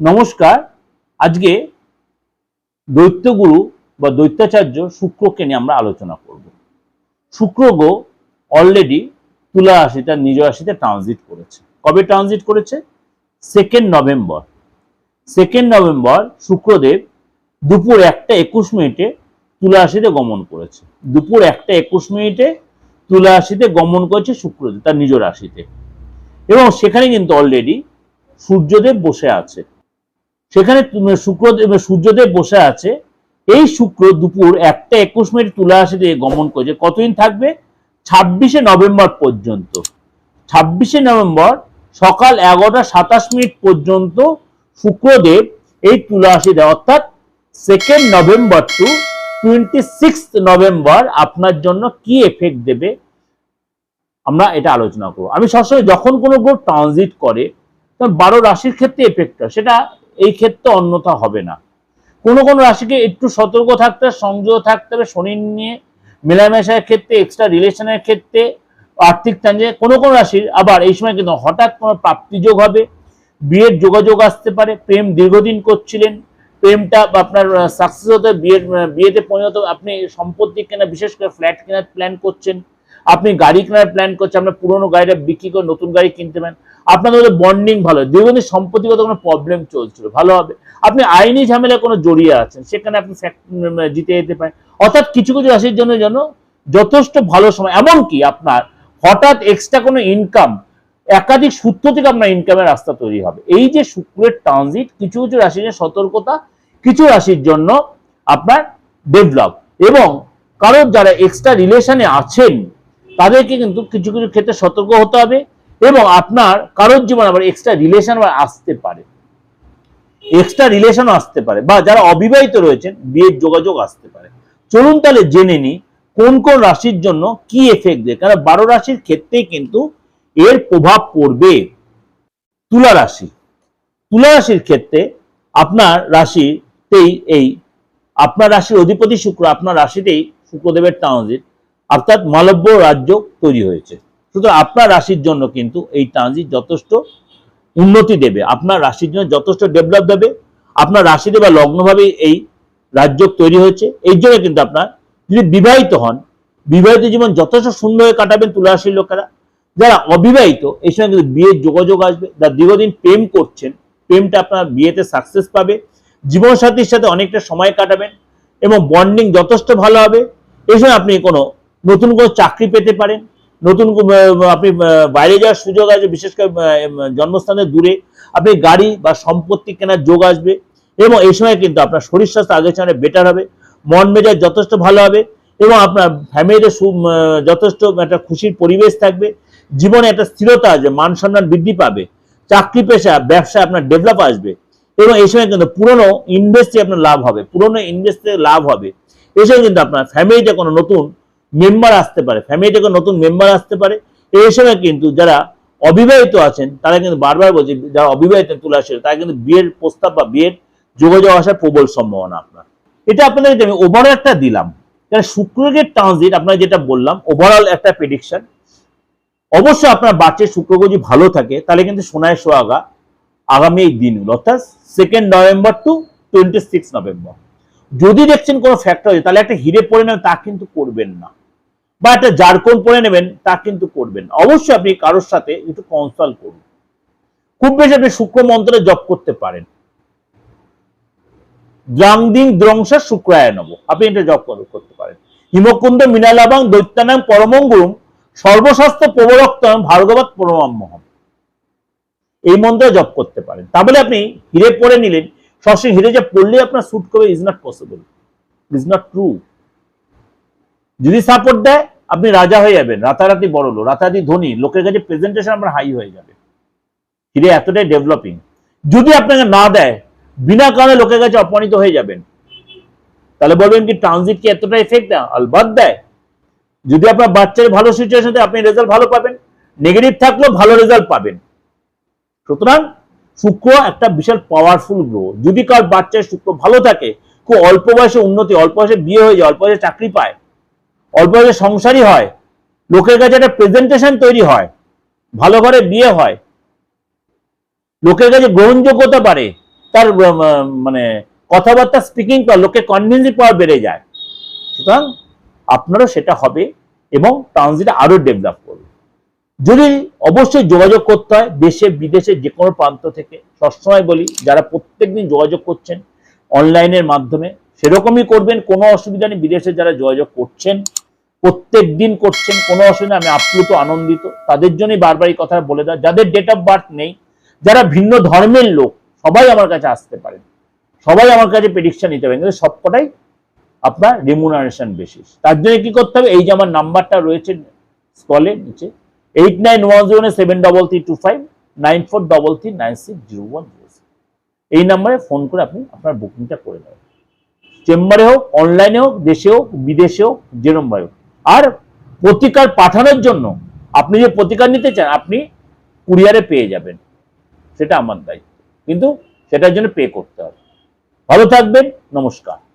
নমস্কার। আজকে দৈত্যগুরু বা দৈত্যাচার্য শুক্রকে নিয়ে আমরা আলোচনা করব। শুক্র গো অলরেডি তুলা রাশি তার নিজ রাশিতে ট্রানজিট করেছে। কবে ট্রানজিট করেছে? সেকেন্ড নভেম্বর সেকেন্ড নভেম্বর শুক্রদেব দুপুর একটা একুশ মিনিটে তুলা রাশিতে গমন করেছে। দুপুর একটা একুশ মিনিটে তুলা রাশিতে গমন করেছে শুক্রদেব, তার নিজ রাশিতে। এবং সেখানে কিন্তু অলরেডি সূর্যদেব বসে আছে। সেখানে শুক্রদেব সূর্যদেব বসে আছে। এই শুক্র দুপুর একটা একুশ মিনিট তুলা রাশিতে গমন করেছে কতদিন থাকবে? ছাব্বিশে নভেম্বর পর্যন্ত। ছাব্বিশে নভেম্বর সকাল এগারোটা সাতাশ মিনিট পর্যন্ত শুক্রদেব এই তুলা রাশিতে অর্থাৎ second November to twenty six November আপনার জন্য কি এফেক্ট দেবে? আমরা এটা আলোচনা করব। আমি সবসময় যখন কোনো গ্রহ ট্রানজিট করে, তখন বারো রাশির ক্ষেত্রে এফেক্ট হয় সেটা এই ক্ষেত্রে অন্যথা হবে না। কোনো কোনো রাশিকে একটু সতর্ক থাকতে হবে, সংযত থাকতে হবে শনির নিয়ে মেলামেশার ক্ষেত্রে এক্সট্রা রিলেশনের ক্ষেত্রে, আর্থিক ট্রানজে কোনো কোনো রাশির আবার এই সময় কিন্তু হঠাৎ কোনো প্রাপ্তিযোগ হবে, বিয়ের যোগাযোগ আসতে পারে, প্রেম দীর্ঘদিন করছিলেন, প্রেমটা আপনার সাকসেস হতে বিয়ের বিয়েতে পরিণত আপনি সম্পত্তি কেনা, বিশেষ করে ফ্ল্যাট কেনার প্ল্যান করছেন, আপনি গাড়ি কেনার প্ল্যান করছেন, আপনার পুরোনো গাড়িটা বিক্রি করে নতুন গাড়ি কিনতে পারেন আপনাদের বন্ডিং ভালো দীর্ঘদিন সম্পত্তিগত কোনো প্রবলেম চলছিল, ভালো হবে। আপনি আইনি ঝামেলা কোনো জড়িয়ে আছেন, সেখানে আপনি জিতে যেতে পারেন। অর্থাৎ কিছু কিছু রাশির জন্য যেন যথেষ্ট ভালো সময়, এমনকি আপনার হঠাৎ এক্সট্রা কোনো ইনকাম একাধিক সূত্র থেকে আপনার ইনকামের রাস্তা তৈরি হবে। এই যে শুক্রের ট্রানজিট কিছু কিছু রাশির জন্য সতর্কতা, কিছু রাশির জন্য আপনার ডেভেলপ এবং কারোর যারা এক্সট্রা রিলেশনে আছেন, তাদেরকে কিন্তু কিছু কিছু ক্ষেত্রে সতর্ক হতে হবে। এবং আপনার কারোর জীবন আবার এক্সট্রা রিলেশন আসতে পারে। এক্সট্রা রিলেশন আসতে পারে বা যারা অবিবাহিত রয়েছেন, বিয়ের যোগাযোগ আসতে পারে। চলুন তাহলে জেনে নিই কোন কোন রাশির জন্য কি এফেক্ট দেয়। কারণ বারো রাশির ক্ষেত্রেই কিন্তু এর প্রভাব পড়বে তুলা রাশি। তুলা রাশির ক্ষেত্রে আপনার রাশিতেই এই আপনার রাশির অধিপতি শুক্র, আপনার রাশিতেই শুক্রদেবের ট্রানজিট অর্থাৎ মালব্য রাজ্য তৈরি হয়েছে। সুতরাং আপনার রাশির জন্য কিন্তু এই ট্রানজিট যথেষ্ট উন্নতি দেবে। আপনার রাশির জন্য যথেষ্ট ডেভেলপ দেবে। আপনার রাশিতে বা লগ্নভাবে এই রাজ্য তৈরি হয়েছে। এই জন্য কিন্তু আপনার যদি বিবাহিত হন, বিবাহিত জীবন যথেষ্ট সুন্দর কাটাবেন তুলা রাশির লোকেরা। যারা অবিবাহিত এই সময় কিন্তু বিয়ের যোগাযোগ আসবে। যারা দীর্ঘদিন প্রেম করছেন, প্রেমটা আপনার বিয়েতে সাকসেস পাবে। জীবনসাথীর সাথে অনেকটা সময় কাটাবেন এবং বন্ডিং যথেষ্ট ভালো হবে। এই সময় আপনি কোনো নতুন কোনো চাকরি পেতে পারেন। নতুন আপনি বাইরে যাওয়ার সুযোগ আছে, বিশেষ করে জন্মস্থানের দূরে। আপনি গাড়ি বা সম্পত্তি কেনার যোগ আসবে এবং এই সময় কিন্তু আপনার শরীর স্বাস্থ্য আগের চেয়ে বেটার হবে, মন মেজাজ যথেষ্ট ভালো হবে এবং আপনার ফ্যামিলিতে যথেষ্ট একটা খুশির পরিবেশ থাকবে। জীবনে একটা স্থিরতা আসবে মান সম্মান বৃদ্ধি পাবে, চাকরি পেশা, ব্যবসা আপনার ডেভেলপ আসবে এবং এই সময় কিন্তু পুরনো ইনভেস্টে আপনার লাভ হবে, পুরনো ইনভেস্টে লাভ হবে। এই সময় কিন্তু আপনার ফ্যামিলিতে কোনো নতুন মেম্বার আসতে পারে। ফ্যামিলিতে কোনো নতুন মেম্বার আসতে পারে। এই সময় কিন্তু যারা অবিবাহিত আছেন, তারা কিন্তু বারবার বলছে, যারা অবিবাহিত তুলে আসে, তারা কিন্তু বিয়ের প্রস্তাব বা বিয়ের যোগাযোগ আসার প্রবল সম্ভাবনা আপনার। এটা আপনাদেরকে আমি ওভারঅল একটা দিলাম। কারণ শুক্রের ট্রানজিট আপনার যেটা বললাম ওভারঅল একটা প্রেডিকশন অবশ্যই আপনার বাচ্চার শুক্র যদি ভালো থাকে, তাহলে কিন্তু সোনায় সোয়াগা আগামী এই দিনগুলো, অর্থাৎ second November to twenty six November যদি দেখছেন কোনো ফ্যাক্টর তাহলে একটা হিরে পরে নেবেন তা কিন্তু করবেন না। বা একটা জারকোন পরে নেবেন, তা কিন্তু করবেন অবশ্যই আপনি কারোর সাথে একটু কনসাল্ট করুন। খুব বেশি আপনি শুক্র মন্ত্রে জপ করতে পারেন। দ্রাংদিং দ্রংসা শুক্রায় নব আপনি এটা জপ করতে পারেন। হিমকুন্দ মিনালাবাং দৈত্যানাং পরমঙ্গুরুম সর্বশাস্ত্র প্রবরক্তম ভার্গবত পরমাম্মহম এই মন্ত্র জপ করতে পারেন। তাহলে আপনি হিরে পরে নিলেন সবসময় হিরে যে পড়লে আপনার স্যুট করবে is not possible is not true যদি সাপোর্ট দেয়, আপনি রাজা হয়ে যাবেন। রাতারাতি বড় লোক, রাতারাতি ধনী, লোকের কাছে প্রেজেন্টেশন আপনার হাই হয়ে যাবে। হিরে এতটাই ডেভেলপিং যদি আপনাকে না দেয়, বিনা কারণে লোকের কাছে অপমানিত হয়ে যাবেন। তাহলে বলবেন কি ট্রানজিট কি এতটা এফেক্ট দেয় আলবাদ দেয়। যদি আপনার বাচ্চার ভালো সিচুয়েশন আপনি রেজাল্ট ভালো পাবেন। নেগেটিভ থাকলেও ভালো রেজাল্ট পাবেন। সুতরাং শুক্র একটা বিশাল পাওয়ারফুল গ্রহ। যদি কার বাচ্চার শুক্র ভালো থাকে, খুব অল্প বয়সে উন্নতি, অল্প বয়সে বিয়ে হয়ে যায়, অল্প বয়সে চাকরি পায় অল্প বয়সে সংসারই হয়, লোকের কাছে একটা প্রেজেন্টেশন তৈরি হয়, ভালো ঘরে বিয়ে হয়, লোকের কাছে গ্রহণযোগ্যতা বাড়ে, তার মানে কথাবার্তা স্পিকিং পাওয়ার লোকে কনভিন্সিং পাওয়ার বেড়ে যায়। সুতরাং আপনারও সেটা হবে এবং ট্রানজিট আরও ডেভেলপ করবে যদি অবশ্যই যোগাযোগ করতে হয়, দেশে, বিদেশে, যে কোনো প্রান্ত থেকে, সবসময় বলি, যারা প্রত্যেকদিন যোগাযোগ করছেন অনলাইনের মাধ্যমে, সেরকমই করবেন, কোনো অসুবিধা নেই, বিদেশে যারা যোগাযোগ করছেন প্রত্যেক দিন করছেন, কোনো অসুবিধা আমি আপ্লুত, আনন্দিত। তাদের জন্যই বারবার এই কথা বলে দেওয়া। যাদের ডেট অফ বার্থ নেই, যারা ভিন্ন ধর্মের লোক, সবাই আমার কাছে আসতে পারেন। সবাই আমার কাছে প্রেডিকশন নিতে পারেন। কিন্তু সবকটাই আপনার রেমুনারেশন বেসিস তার জন্য কি করতে হবে? এই যে আমার নাম্বারটা রয়েছে স্কলে নিচে eight nine one zero seven double three two five nine four double three nine six zero one zero এই নাম্বারে ফোন করে আপনি আপনার বুকিংটা করে নেবেন। চেম্বারে হোক অনলাইনে হোক, দেশে হোক, বিদেশে হোক যেরমভাবে হোক। আর প্রতিকার পাঠানোর জন্য আপনি যে প্রতিকার নিতে চান, আপনি কুরিয়ারে পেয়ে যাবেন। সেটা আমার দায়িত্ব। কিন্তু সেটার জন্য পে করতে হবে। ভালো থাকবেন, নমস্কার।